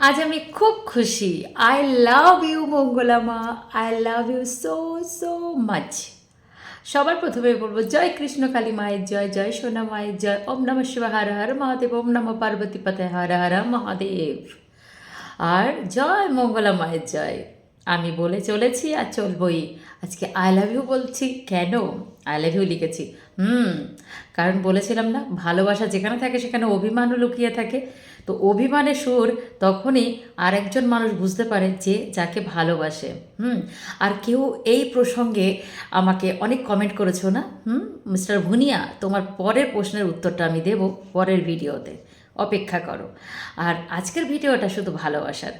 আজ আমি খুব খুশি। I love you মঙ্গলামা। I love you so so much সবার প্রথমে বলব, জয় কৃষ্ণ কালী মায়ের জয় জয় সোনা মায়ের জয়। ওম নম শিব হর হর মহাদেব। ওম নম পার্বতী পতে হর হর মহাদেব। আর জয় মঙ্গলা মায়ের জয়। আমি বলে চলেছি আর চলবই। আজকে আই লাভ ইউ বলছি কেন? আই লাভ ইউ লিখেছি। হুম, কারণ বলেছিলাম না, ভালোবাসা যেখানে থাকে সেখানে অভিমানও লুকিয়ে থাকে। তো অভিমানের সুর তখনই আরেকজন মানুষ বুঝতে পারে যে যাকে ভালোবাসে। হুম, আর কেউ এই প্রসঙ্গে আমাকে অনেক কমেন্ট করেছ না? হুম, মিস্টার ভুনিয়া, তোমার পরের প্রশ্নের উত্তরটা আমি দেব পরের ভিডিওতে অপেক্ষা করো। আর আজকের ভিডিওটা শুধু ভালোবাসার।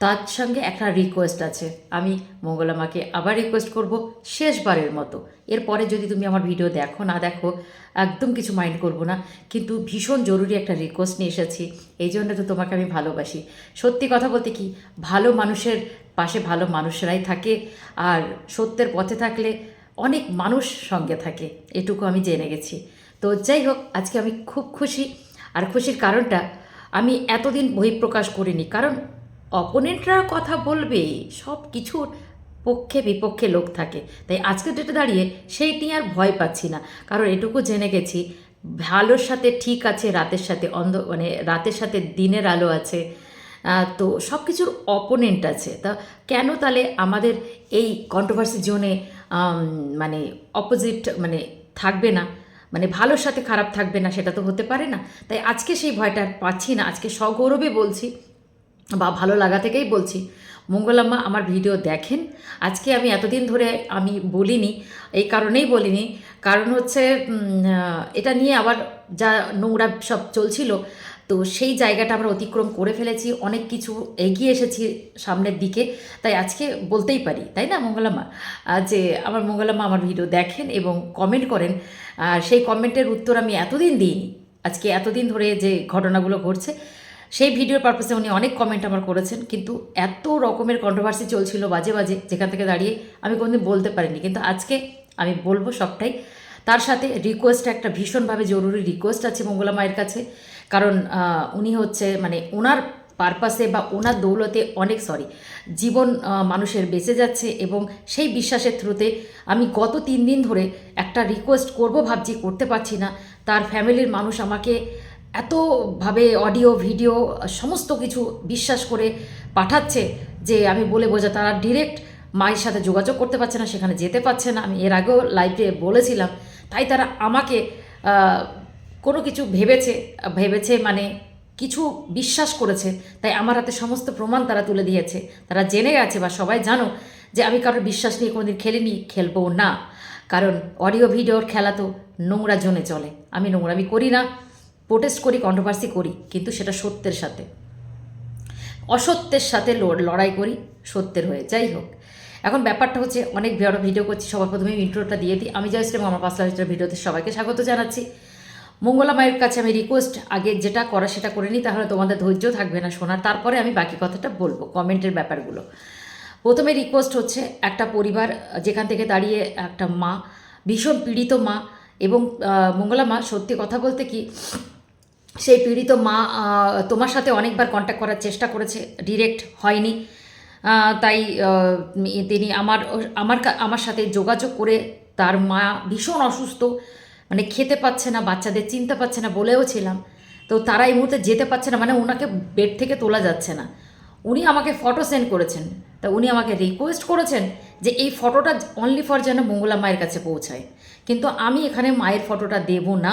তার সঙ্গে একটা রিকোয়েস্ট আছে। আমি মঙ্গলামাকে আবার রিকোয়েস্ট করব শেষবারের মতো। এরপরে যদি তুমি আমার ভিডিও দেখো, না দেখো, একদম কিছু মাইন্ড করব না। কিন্তু ভীষণ জরুরি একটা রিকোয়েস্ট নিয়ে এসেছি। এই জন্য তো তোমাকে আমি ভালোবাসি। সত্যি কথা বলতে কি, ভালো মানুষের পাশে ভালো মানুষরাই থাকে। আর সত্যের পথে থাকলে অনেক মানুষ সঙ্গে থাকে। এটুকু আমি জেনে গেছি। তো যাই হোক, আজকে আমি খুব খুশি। আর খুশির কারণটা আমি এতদিন বহিঃপ্রকাশ করিনি। কারণ অপোনেন্টরা কথা বলবে, সব কিছুর পক্ষে বিপক্ষে লোক থাকে। তাই আজকের ডেটে দাঁড়িয়ে সেই নিয়ে আর ভয় পাচ্ছি না। কারণ এটুকু জেনে গেছি, ভালোর সাথে ঠিক আছে, রাতের সাথে অন্ধ মানে রাতের সাথে দিনের আলো আছে। তো সব কিছুর অপোনেন্ট আছে। তা কেন তাহলে আমাদের এই কন্ট্রোভার্সি জোনে মানে অপোজিট মানে থাকবে না? মানে ভালোর সাথে খারাপ থাকবে না, সেটা তো হতে পারে না। তাই আজকে সেই ভয়টা পাচ্ছি না। আজকে সগৌরবে বলছি বা ভালো লাগা থেকেই বলছি, মঙ্গলাম্মা আমার ভিডিও দেখেন। আজকে আমি এতদিন ধরে আমি বলিনি, এই কারণেই বলিনি। কারণ হচ্ছে এটা নিয়ে আবার যা নোংরা সব চলছিল তো সেই জায়গাটা আমরা অতিক্রম করে ফেলেছি অনেক কিছু এগিয়ে এসেছি সামনের দিকে। তাই আজকে বলতেই পারি তাই না মঙ্গলাম্মা আহ, যে আমার মঙ্গলাম্মা আমার ভিডিও দেখেন এবং কমেন্ট করেন। আর সেই কমেন্টের উত্তর আমি এতদিন দিইনি আজকে এতদিন ধরে যে ঘটনাগুলো ঘটছে সেই ভিডিওর পারপাসে উনি অনেক কমেন্ট আমার করেছেন। কিন্তু এত রকমের কন্ট্রোভার্সি চলছিল বাজে বাজে যেখান থেকে দাঁড়িয়ে আমি কোনোদিন বলতে পারিনি। কিন্তু আজকে আমি বলব সবটাই। তার সাথে রিকোয়েস্ট একটা ভীষণভাবে জরুরি রিকোয়েস্ট আছে মঙ্গলা মায়ের কাছে। কারণ উনি হচ্ছে মানে ওনার পারপাসে বা ওনার দৌলতে অনেক সরি জীবন মানুষের বেঁচে যাচ্ছে এবং সেই বিশ্বাসের থ্রুতে আমি গত তিন দিন ধরে একটা রিকোয়েস্ট করব ভাবছি, করতে পারছি না। তার ফ্যামিলির মানুষ আমাকে এতভাবে অডিও ভিডিও সমস্ত কিছু বিশ্বাস করে পাঠাচ্ছে যে আমি বলে বোঝা, তারা ডিরেক্ট মায়ের সাথে যোগাযোগ করতে পারছে না, সেখানে যেতে পারছে না। আমি এর আগেও লাইভে বলেছিলাম। তাই তারা আমাকে কোনো কিছু ভেবেছে ভেবেছে মানে কিছু বিশ্বাস করেছে, তাই আমার হাতে সমস্ত প্রমাণ তারা তুলে দিয়েছে। তারা জেনে গেছে বা সবাই জানো যে আমি কারোর বিশ্বাস নিয়ে কোনোদিন খেলিনি, খেলব না। কারণ অডিও ভিডিওর খেলা তো নোংরা জোনে চলে। আমি নোংরামি করি না, প্রোটেস্ট করি কন্ট্রোভার্সি করি, কিন্তু সেটা সত্যের সাথে। অসত্যের সাথে লড়াই করি, সত্যের হয়ে যাই হোক। এখন ব্যাপারটা হচ্ছে অনেক বড় ভিডিও করছি, সবার প্রথমে ইন্ট্রোটা দিয়ে দিই। আমি জয়শ্রী আমার পাঁচলা ভিডিওতে সবাইকে স্বাগত জানাচ্ছি। মঙ্গলা মায়ের কাছে আমি রিকোয়েস্ট আগে যেটা করা সেটা করে নিই, তাহলে তোমাদের ধৈর্য থাকবে না শোনার। তারপরে আমি বাকি কথাটা বলব কমেন্টের ব্যাপারগুলো। প্রথমে রিকোয়েস্ট হচ্ছে একটা পরিবার, যেখান থেকে দাঁড়িয়ে একটা মা, ভীষণ পীড়িত মা এবং মঙ্গলা মা সত্যি কথা বলতে কি, সেই পীড়িত মা তোমার সাথে অনেকবার কন্ট্যাক্ট করার চেষ্টা করেছে ডিরেক্ট হয়নি। তাই তিনি আমার আমার আমার সাথে যোগাযোগ করে তার মা ভীষণ অসুস্থ। মানে খেতে পাচ্ছে না, বাচ্চাদের চিনতে পাচ্ছে না বলেও ছিলাম। তো তারা এই মুহূর্তে যেতে পারছে না মানে ওনাকে বেড থেকে তোলা যাচ্ছে না। উনি আমাকে ফটো সেন্ড করেছেন। তা উনি আমাকে রিকোয়েস্ট করেছেন যে এই ফটোটা অনলি ফর যেন মঙ্গলা মায়ের কাছে পৌঁছায়। কিন্তু আমি এখানে মায়ের ফটোটা দেব না।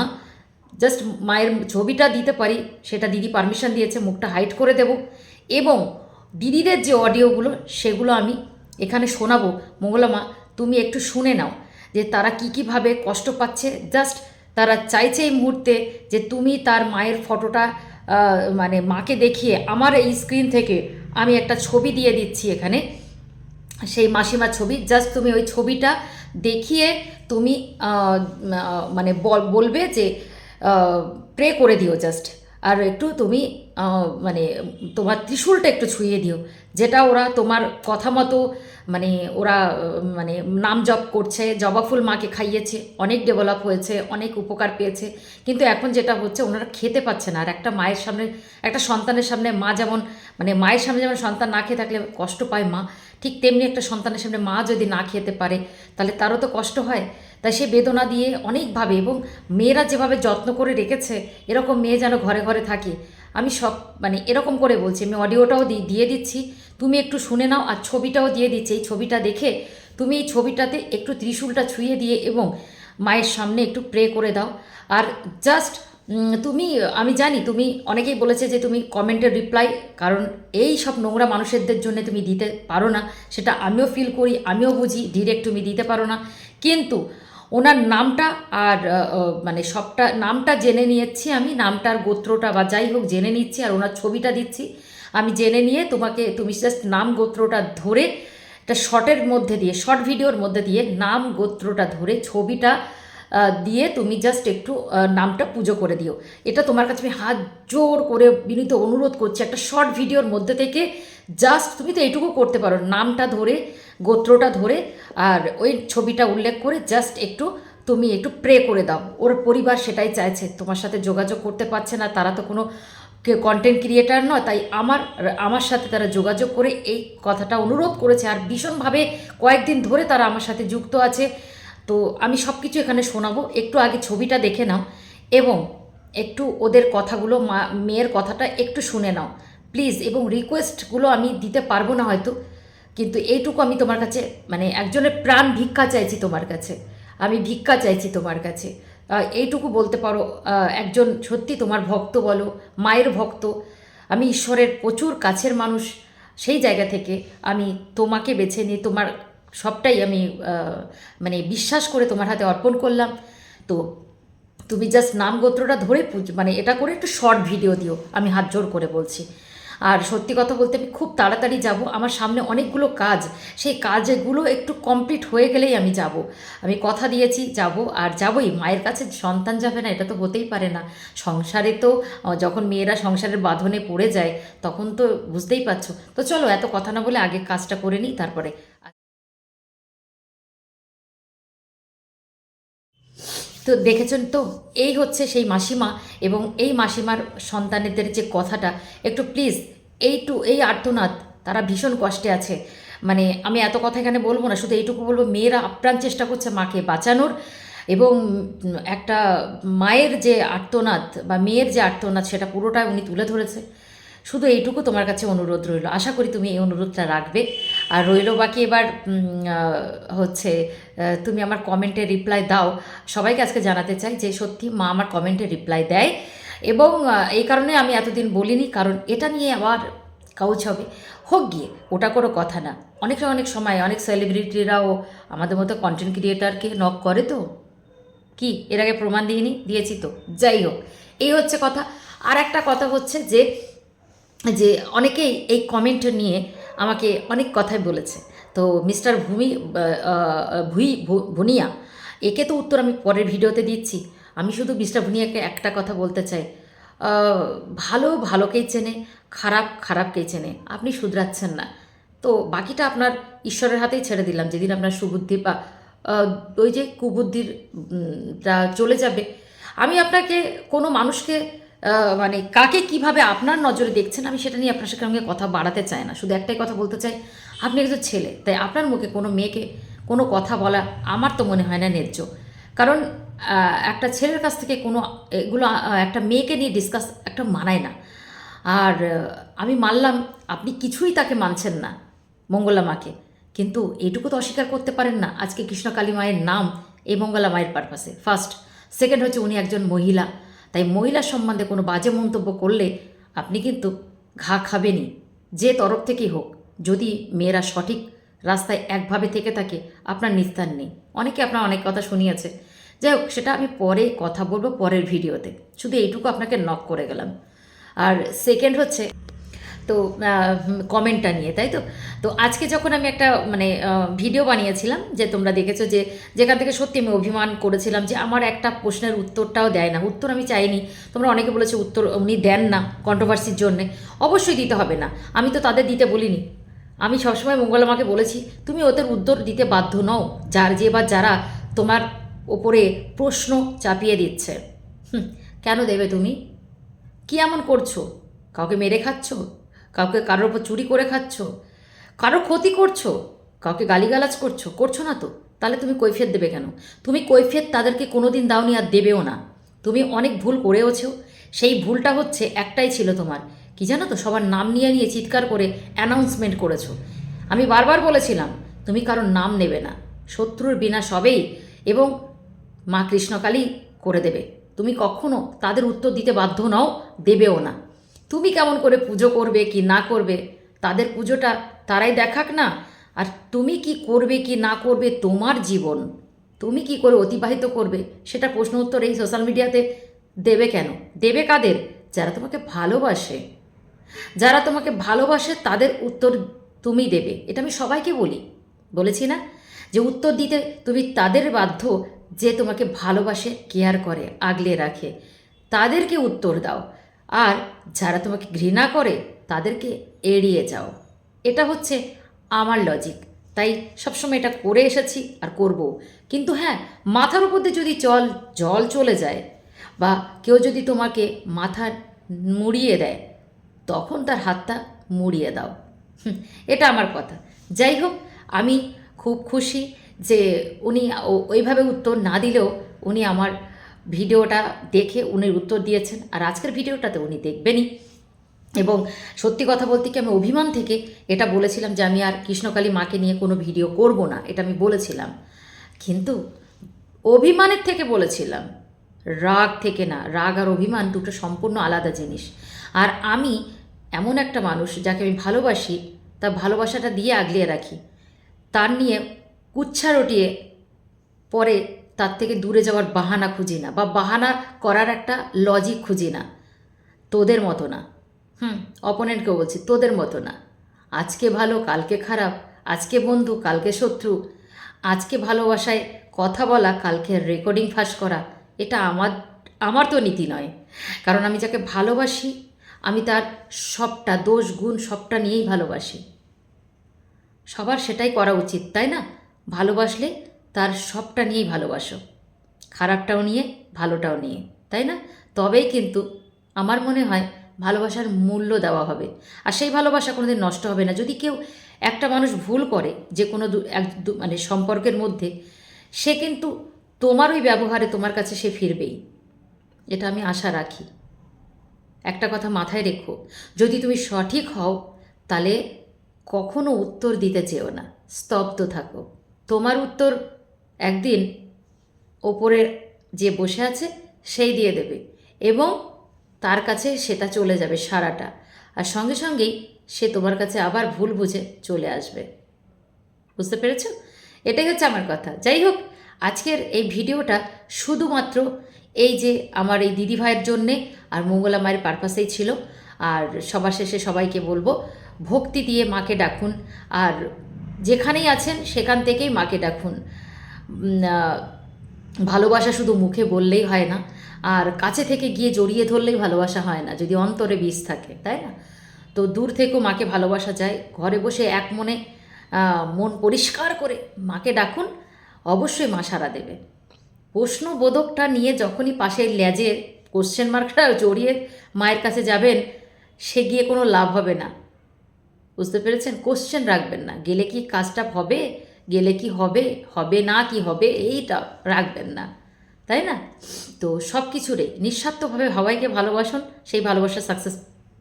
জাস্ট মায়ের ছবিটা দিতে পারি, সেটা দিদি পারমিশন দিয়েছে, মুখটা হাইট করে দেব। এবং দিদিদের যে অডিওগুলো সেগুলো আমি এখানে শোনাবো। মঙ্গলা মা, তুমি একটু শুনে নাও। যে তারা কী কীভাবে কষ্ট পাচ্ছে জাস্ট তারা চাইছে এই মুহূর্তে যে তুমি তার মায়ের ফটোটা মানে মাকে দেখিয়ে আমার এই স্ক্রিন থেকে আমি একটা ছবি দিয়ে দিচ্ছি এখানে। সেই মাসিমার ছবি জাস্ট তুমি ওই ছবিটা দেখিয়ে তুমি মানে বল, বলবে যে প্রে করে দিও জাস্ট আর একটু তুমি মানে তোমার ত্রিশূলটা একটু ছুঁয়ে দিও। যেটা ওরা তোমার কথা মতো মানে ওরা মানে নাম জপ করছে, জবা ফুল মাকে খাইয়েছে, অনেক ডেভেলপ হয়েছে, অনেক উপকার পেয়েছে। কিন্তু এখন যেটা হচ্ছে, ওনারা খেতে পাচ্ছে না। আর একটা মায়ের সামনে, একটা সন্তানের সামনে মা যেমন মানে মায়ের সামনে যেমন সন্তান না খেয়ে থাকলে কষ্ট পায় মা, ঠিক তেমনি একটা সন্তানের সামনে মা যদি না খেতে পারে, তাহলে তারও তো কষ্ট হয়। তাই সে বেদনা দিয়ে অনেকভাবে, এবং মেয়েরা যেভাবে যত্ন করে রেখেছে, এরকম মেয়ে যেন ঘরে ঘরে থাকে আমি সব মানে এরকম করে বলছি, আমি অডিওটাও দিয়ে দিচ্ছি। তুমি একটু শুনে নাও আর ছবিটাও দিয়ে দিচ্ছি। এই ছবিটা দেখে তুমি এই ছবিটাতে একটু ত্রিশূলটা ছুঁয়ে দিয়ে এবং মায়ের সামনে একটু প্রে করে দাও। আর জাস্ট তুমি, আমি জানি তুমি অনেকেই বলেছে যে তুমি কমেন্টের রিপ্লাই কারণ এই সব নোংরা মানুষেরদের জন্য তুমি দিতে পারো না। সেটা আমিও ফিল করি, আমিও বুঝি ডিরেক্ট তুমি দিতে পারো না। কিন্তু ওনার নামটা আর মানে সবটা, নামটা জেনে নিয়েছি আমি, নামটার গোত্রটা বা যাই হোক জেনে নিচ্ছি আর ওনার ছবিটা দিচ্ছি। আমি জেনে নিয়ে তোমাকে, তুমি জাস্ট নাম গোত্রটা ধরে, একটা শর্টের মধ্যে দিয়ে, শর্ট ভিডিওর মধ্যে দিয়ে নাম গোত্রটা ধরে ছবিটা দিয়ে তুমি জাস্ট একটু নামটা পুজো করে দিও। এটা তোমার কাছে আমি হাত জোর করে বিনীত অনুরোধ করছি, একটা শর্ট ভিডিওর মধ্যে থেকে জাস্ট তুমি তো এইটুকু করতে পারো, নামটা ধরে গোত্রটা ধরে আর ওই ছবিটা উল্লেখ করে জাস্ট একটু তুমি একটু প্রে করে দাও। ওর পরিবার সেটাই চাইছে, তোমার সাথে যোগাযোগ করতে পারছে না, তারা তো কোনো কন্টেন্ট ক্রিয়েটার নয়, তাই আমার আমার সাথে তারা যোগাযোগ করে এই কথাটা অনুরোধ করেছে। আর ভীষণভাবে কয়েকদিন ধরে তারা আমার সাথে যুক্ত আছে। তো আমি সব কিছু এখানে শোনাবো, একটু আগে ছবিটা দেখে নাও এবং একটু ওদের কথাগুলো, মা, মেয়ের কথাটা একটু শুনে নাও। প্লিজ এবং রিকোয়েস্টগুলো আমি দিতে পারব না হয়তো। কিন্তু এইটুকু আমি তোমার কাছে মানে একজনের প্রাণ ভিক্ষা চাইছি তোমার কাছে। আমি ভিক্ষা চাইছি তোমার কাছে। এইটুকু বলতে পারো একজন সত্যি তোমার ভক্ত বলো, মায়ের ভক্ত, আমি ঈশ্বরের প্রচুর কাছের মানুষ, সেই জায়গা থেকে আমি তোমাকে বেছে নিয়ে তোমার সবটাই আমি মানে বিশ্বাস করে তোমার হাতে অর্পণ করলাম। তো তুমি জাস্ট নাম গোত্রটা ধরে মানে এটা করে একটু শর্ট ভিডিও দিও, আমি হাত জোর করে বলছি। আর সত্যি কথা বলতে আমি খুব তাড়াতাড়ি যাব। আমার সামনে অনেকগুলো কাজ। সেই কাজগুলো একটু কমপ্লিট হয়ে গেলেই আমি যাব। আমি কথা দিয়েছি, যাব আর যাবই। মায়ের কাছে সন্তান যাবে না, এটা তো হতেই পারে না। সংসারে তো যখন মেয়েরা সংসারের বাঁধনে পড়ে যায়, তখন তো বুঝতেই পারছ। তো চলো, এত কথা না বলে আগে কাজটা করে নিই, তারপরে তো দেখেছেন তো? এই হচ্ছে সেই মাসিমা এবং এই মাসিমার সন্তানেদের যে কথাটা, একটু প্লিজ এইটু এই আর্তনাদ, তারা ভীষণ কষ্টে আছে। মানে আমি এত কথা এখানে বলব না, শুধু এইটুকু বলব, মেয়েরা আপ্রাণ চেষ্টা করছে মাকে বাঁচানোর এবং একটা মায়ের যে আর্তনাদ বা মেয়ের যে আর্তনাদ, সেটা পুরোটাই উনি তুলে ধরেছে। শুধু এইটুকু তোমার কাছে অনুরোধ রইল। আশা করি তুমি এই অনুরোধটা রাখবে। আর রইল বাকি এবার হচ্ছে তুমি আমার কমেন্টে রিপ্লাই দাও। সবাইকে আজকে জানাতে চাই যে সত্যি মা আমার কমেন্টে রিপ্লাই দেয়। এবং এই কারণে আমি এতদিন বলিনি, কারণ এটা নিয়ে আবার কাউচ হবে। হোক গিয়ে, ওটা কোনো কথা না। অনেক অনেক সময়, অনেক সেলিব্রিটিরাও আমাদের মতো কন্টেন্ট ক্রিয়েটারকে নক করে তো। কি? এর আগে প্রমাণ দিইনি? দিয়েছি তো। যাই হোক, এই হচ্ছে কথা। আর একটা কথা হচ্ছে যে যে অনেকেই এই কমেন্ট নিয়ে আমাকে অনেক কথাই বলেছে। তো মিস্টার ভূমি ভুই ভুনিয়া, একে তো উত্তর আমি পরের ভিডিওতে দিচ্ছি। আমি শুধু মিস্টার ভুনিয়াকে একটা কথা বলতে চাই। ভালো ভালোকেই চেনে, খারাপ খারাপকেই চেনে। আপনি শুধরাচ্ছেন না। তো বাকিটা আপনার ঈশ্বরের হাতেই ছেড়ে দিলাম। যেদিন আপনার সুবুদ্ধি বা ওই যে কুবুদ্ধির টা চলে যাবে। আমি আপনাকে, কোনো মানুষকে মানে কাকে কীভাবে আপনার নজরে দেখছেন, আমি সেটা নিয়ে আপনার সাথে সঙ্গে কথা বাড়াতে চাই না। শুধু একটাই কথা বলতে চাই, আপনি একজন ছেলে, তাই আপনার মুখে কোনো মেয়েকে কোনো কথা বলা আমার তো মনে হয় না ন্যায্য। কারণ একটা ছেলের কাছ থেকে কোনো, এগুলো একটা মেয়েকে নিয়ে ডিসকাস একটা মানায় না। আর আমি মানলাম, আপনি কিছুই তাকে মানছেন না, মঙ্গলা মাকে। কিন্তু এইটুকু তো অস্বীকার করতে পারেন না, আজকে কৃষ্ণকালী মায়ের নাম এই মঙ্গলা মায়ের পারপাসে ফার্স্ট সেকেন্ড হচ্ছে উনি একজন মহিলা। তাই মহিলা সম্বন্ধে কোনো বাজে মন্তব্য করলে আপনি কিন্তু ঘা খাবেনই। যে তরফ থেকেই হোক, যদি মেয়েরা সঠিক রাস্তায় একভাবে থেকে থাকে, আপনার নিস্তার নেই। অনেকে আপনার অনেক কথা শুনিয়েছে। যাই হোক, সেটা আমি পরে কথা বলব, পরের ভিডিওতে। শুধু এইটুকু আপনাকে নক করে গেলাম। আর সেকেন্ড হচ্ছে তো কমেন্টটা নিয়ে, তাই তো? তো আজকে যখন আমি একটা মানে ভিডিও বানিয়েছিলাম যে তোমরা দেখেছ যে যেখান থেকে সত্যি আমি অভিমান করেছিলাম যে আমার একটা প্রশ্নের উত্তরটাও দেয় না। উত্তর আমি চাইনি। তোমরা অনেকে বলেছ উত্তর উনি দেন না কন্ট্রোভার্সির জন্যে। অবশ্যই দিতে হবে না। আমি তো তাদের দিতে বলিনি। আমি সবসময় মঙ্গলামাকে বলেছি, তুমি ওদের উত্তর দিতে বাধ্য নও। যার যে বা যারা তোমার ওপরে প্রশ্ন চাপিয়ে দিচ্ছে। কেন দেবে তুমি? কি এমন করছ? কাউকে মেরে খাচ্ছ? কাউকে কারোর ওপর চুরি করে খাচ্ছ? কারও ক্ষতি করছ? কাউকে গালিগালাজ করছ? করছ না তো? তাহলে তুমি কৈফিয়ত দেবে কেন? তুমি কৈফিয়ত তাদেরকে কোনোদিন দাওনি আর দেবেও না। তুমি অনেক ভুল করেওছো। সেই ভুলটা হচ্ছে একটাই ছিল তোমার। কি জানো তো? সবার নাম নিয়ে নিয়ে চিৎকার করে অ্যানাউন্সমেন্ট করেছ। আমি বারবার বলেছিলাম, তুমি কারোর নাম নেবে না। শত্রুর বিনা সবেই এবং মা কৃষ্ণকালী করে দেবে। তুমি কখনো তাদের উত্তর দিতে বাধ্য নও, দেবেও না। তুমি কেমন করে পুজো করবে কি না করবে? তাদের পুজোটা তারাই দেখাক না। আর তুমি কি করবে কি না করবে তোমার জীবন? তুমি কি করে অতিবাহিত করবে? সেটা প্রশ্ন উত্তর এই সোশ্যাল মিডিয়াতে দেবে কেন? দেবে কাদের? যারা তোমাকে ভালোবাসে। যারা তোমাকে ভালোবাসে, তাদের উত্তর তুমি দেবে। এটা আমি সবাইকে বলি। বলেছি না? যে উত্তর দিতে তুমি তাদের বাধ্য যে তোমাকে ভালোবাসে কেয়ার করে, আগলে রাখে। তাদেরকে উত্তর দাও। আর যারা তোমাকে ঘৃণা করে, তাদেরকে এড়িয়ে যাও। এটা হচ্ছে আমার লজিক তাই সবসময় এটা করে এসেছি আর করব। কিন্তু হ্যাঁ মাথার উপর দিয়ে যদি জল জল চলে যায় বা কেউ যদি তোমাকে মাথা মুড়িয়ে দেয়, তখন তার হাতটা মুড়িয়ে দাও। এটা আমার কথা। যাই হোক, আমি খুব খুশি যে উনি ওইভাবে উত্তর না দিলেও উনি আমার ভিডিওটা দেখে উনি উত্তর দিয়েছেন, আর আজকের ভিডিওটাতে উনি দেখবেনই। এবং সত্যি কথা বলতে কি আমি অভিমান থেকে এটা বলেছিলাম যে আমি আর কৃষ্ণকালী মাকে নিয়ে কোনো ভিডিও করব না, এটা আমি বলেছিলাম। কিন্তু অভিমানের থেকে বলেছিলাম, রাগ থেকে না, রাগ আর অভিমান দুটো সম্পূর্ণ আলাদা জিনিস। আর আমি এমন একটা মানুষ যাকে আমি ভালোবাসি, তার ভালোবাসাটা দিয়ে আগলিয়ে রাখি, তার নিয়ে কুচ্ছা রটিয়ে পরে তার থেকে দূরে যাওয়ার বাহানা খুঁজি না বা বাহানা করার একটা লজিক খুঁজি না। তোদের মতো না। হুম অপোনেন্টকেও বলছি, তোদের মতো না। আজকে ভালো, কালকে খারাপ, আজকে বন্ধু, কালকে শত্রু, আজকে ভালোবাসায় কথা বলা, কালকে রেকর্ডিং ফাঁস করা, এটা আমার আমার তো নীতি নয়। কারণ আমি যাকে ভালোবাসি, আমি তার সবটা দোষ, গুণ, সবটা নিয়েই ভালোবাসি। সবার সেটাই করা উচিত, তাই না? ভালোবাসলে তার সবটা নিয়েই ভালোবাসো। খারাপটাও নিয়ে, ভালোটাও নিয়ে, তাই না? তবেই কিন্তু আমার মনে হয় ভালোবাসার মূল্য দেওয়া হবে। আর সেই ভালোবাসা কোনোদিন নষ্ট হবে না। যদি কেউ একটা মানুষ ভুল করে যে কোনো এক মানে সম্পর্কের মধ্যে, সে কিন্তু তোমার ওই ব্যবহারে তোমার কাছে সে ফিরবেই। এটা আমি আশা রাখি। একটা কথা মাথায় রেখো, যদি তুমি সঠিক হও, তাহলে কখনো উত্তর দিতে চেও না। স্তব্ধ থাকো। তোমার উত্তর একদিন ওপরে যে বসে আছে, সেই দিয়ে দেবে এবং তার কাছে সেটা চলে যাবে সারাটা। আর সঙ্গে সঙ্গেই সে তোমার কাছে আবার ভুল বুঝে চলে আসবে। বুঝতে পেরেছ? এটাই হচ্ছে আমার কথা। যাই হোক, আজকের এই ভিডিওটা শুধুমাত্র এই যে আমার এই দিদি ভাইয়ের জন্যে আর মঙ্গলা মায়ের পারপাসেই ছিল, আর সবার শেষে সবাইকে বলব, ভক্তি দিয়ে মাকে ডাকুন, আর যেখানেই আছেন সেখান থেকেই মাকে ডাকুন। ভালোবাসা শুধু মুখে বললেই হয় না, আর কাছে থেকে গিয়ে জড়িয়ে ধরলেই ভালোবাসা হয় না, যদি অন্তরে বিষ থাকে, তাই না? তো দূর থেকেও মাকে ভালোবাসা যায়, ঘরে বসে এক মনে মন পরিষ্কার করে মাকে ডাকুন, অবশ্যই মা সারা দেবে। প্রশ্নবোধকটা নিয়ে যখনই পাশের ল্যাজে কোশ্চেন মার্কটা জড়িয়ে মায়ের কাছে যাবেন, সে গিয়ে কোনো লাভ হবে না। বুঝতে পেরেছেন? কোশ্চেন রাখবেন না। গেলে কি কাজটা হবে? গেলে কি হবে? হবে না কি হবে? এইটা রাখবেন না। তাই না? তো সব কিছুরে নিঃস্বার্থভাবে সবাইকে ভালোবাসুন, সেই ভালোবাসা সাকসেস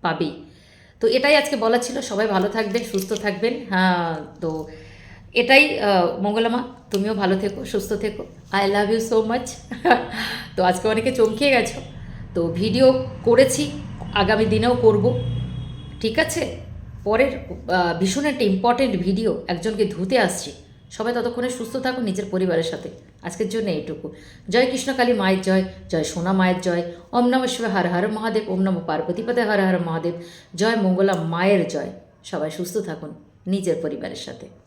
পাবেই। তো এটাই আজকে বলা ছিল। সবাই ভালো থাকবেন, সুস্থ থাকবেন। হ্যাঁ তো এটাই মঙ্গলামা তুমিও ভালো থেকো, সুস্থ থেকো। I love you so much তো আজকে অনেকে চমকিয়ে গেছো। তো ভিডিও করেছি, আগামী দিনেও করব। ঠিক আছে? পরের ভীষণ একটা ইম্পর্টেন্ট ভিডিও একজনকে ধুতে আসছি। সবাই ততক্ষণে সুস্থ থাকুন নিজের পরিবারের সাথে। আজকের জন্য এইটুকু। জয় কৃষ্ণকালী মায়ের জয় জয় সোনা মায়ের জয়, ওম নম শিব হর হর মহাদেব, ওম নম পার্বতীপদে হর হর মহাদেব, জয় মঙ্গলা মায়ের জয়। সবাই সুস্থ থাকুন নিজের পরিবারের সাথে।